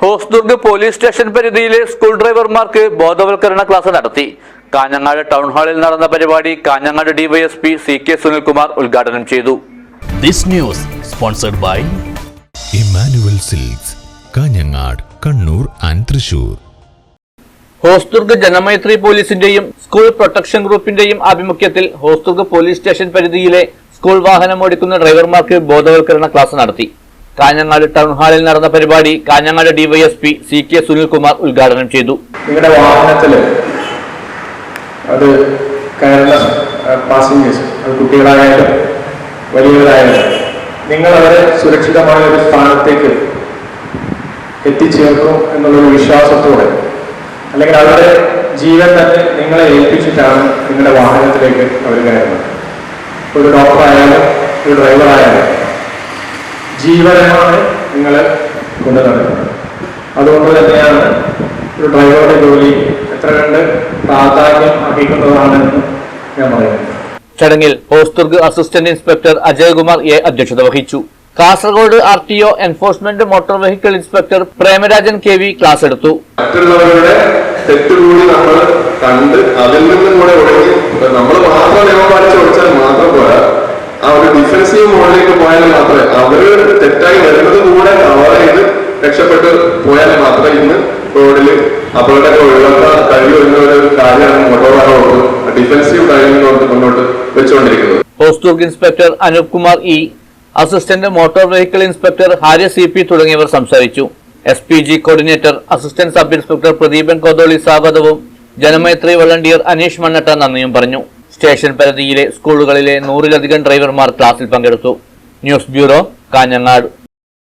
Hosdurg police station പരിധിയിലെ school ഡ്രൈവർമാർക്ക് ബോധവൽക്കരണ ക്ലാസ് നടത്തി. കാഞ്ഞങ്ങാട് ടൗൺ ഹാളിൽ നടന്ന പരിപാടി Kanhangad DYSP C K Sunilkumar ഉദ്ഘാടനം ചെയ്തു. This news sponsored by Emmanuel Silks Kanhangad Kannur and Thrissur. Hosdurg Janamaithri പോലീസിന്റെയും സ്കൂൾ പ്രൊട്ടക്ഷൻ ഗ്രൂപ്പിന്റെയും ആഭിമുഖ്യത്തിൽ ഹോസ്ദുർഗ് പോലീസ് സ്റ്റേഷൻ പരിധിയിലെ സ്കൂൾ വാഹനം ഓടിക്കുന്ന ഡ്രൈവർമാർക്ക് ബോധവൽക്കരണ ക്ലാസ് നടത്തി. കാഞ്ഞങ്ങാട് ടൗൺ ഹാളിൽ നടന്ന പരിപാടി Kanhangad DYSP C K Sunilkumar ഉദ്ഘാടനം ചെയ്തു. നിങ്ങളുടെ വാഹനത്തിൽ അത് കേരള പാസഞ്ചേഴ്സ് അത് കുട്ടികളായാലും വലിയവരായാലും നിങ്ങൾ അവരെ സുരക്ഷിതമായ ഒരു സ്ഥാനത്തേക്ക് എത്തിച്ചേർക്കും എന്നുള്ളൊരു വിശ്വാസത്തോടെ അല്ലെങ്കിൽ അവരുടെ ജീവൻ തന്നെ നിങ്ങളെ ഏൽപ്പിച്ചിട്ടാണ് നിങ്ങളുടെ വാഹനത്തിലേക്ക് അവർ കയറുന്നത്. ഒരു ഡോക്ടറായാലും ഒരു ഡ്രൈവർ ആയാലും ജീവനമാണ് നിങ്ങൾ കൊണ്ടു നടക്കുന്നത്. അതുകൊണ്ട് തന്നെയാണ് ഒരു ഡ്രൈവറുടെ ജോലി എത്ര കണ്ട് പ്രാധാന്യം അർഹിക്കുന്നതാണെന്ന് ഞാൻ പറയുന്നത്. ചടങ്ങിൽ Hosdurg assistant inspector Ajayakumar A അധ്യക്ഷത വഹിച്ചു. Kasaragod R T O enforcement motor vehicle inspector Premarajan K V class എടുത്തു. മറ്റുള്ളവരുടെ തെറ്റുകൂടി നമ്മൾ കണ്ട് അതിൽ നിന്നും കൂടെ നമ്മൾ മാത്രം നിയമം പാലിച്ച് ഡിഫൻസീവ് മോഡിലേക്ക് പോയാൽ മാത്രമേ. അവർ തെറ്റായി വരുന്നത് കൂടെ കവർ ചെയ്ത് രക്ഷപ്പെട്ട് പോയാൽ മാത്രമേ ഇന്ന് റോഡിൽ അപകടമൊക്കെ ഒഴിവാക്കാൻ കഴിയൂ ഒരു കാര്യമാണ് മോട്ടോർ വാഹനം ഡിഫൻസീവ് കൊണ്ട് മുന്നോട്ട് വെച്ചുകൊണ്ടിരിക്കുന്നത്. Hosdurg inspector Anoop Kumar E assistant motor vehicle inspector ഹാര്യ C P തുടങ്ങിയവർ സംസാരിച്ചു. S P G coordinator assistant sub inspector Pradeepan Kotholi സ്വാഗതവും ജനമൈത്രി വളണ്ടിയർ അനീഷ് മണ്ണട്ട നന്ദിയും പറഞ്ഞു. സ്റ്റേഷൻ പരിധിയിലെ സ്കൂളുകളിലെ നൂറിലധികം ഡ്രൈവർമാർ ക്ലാസ്സിൽ പങ്കെടുത്തു. News bureau Kanhangad.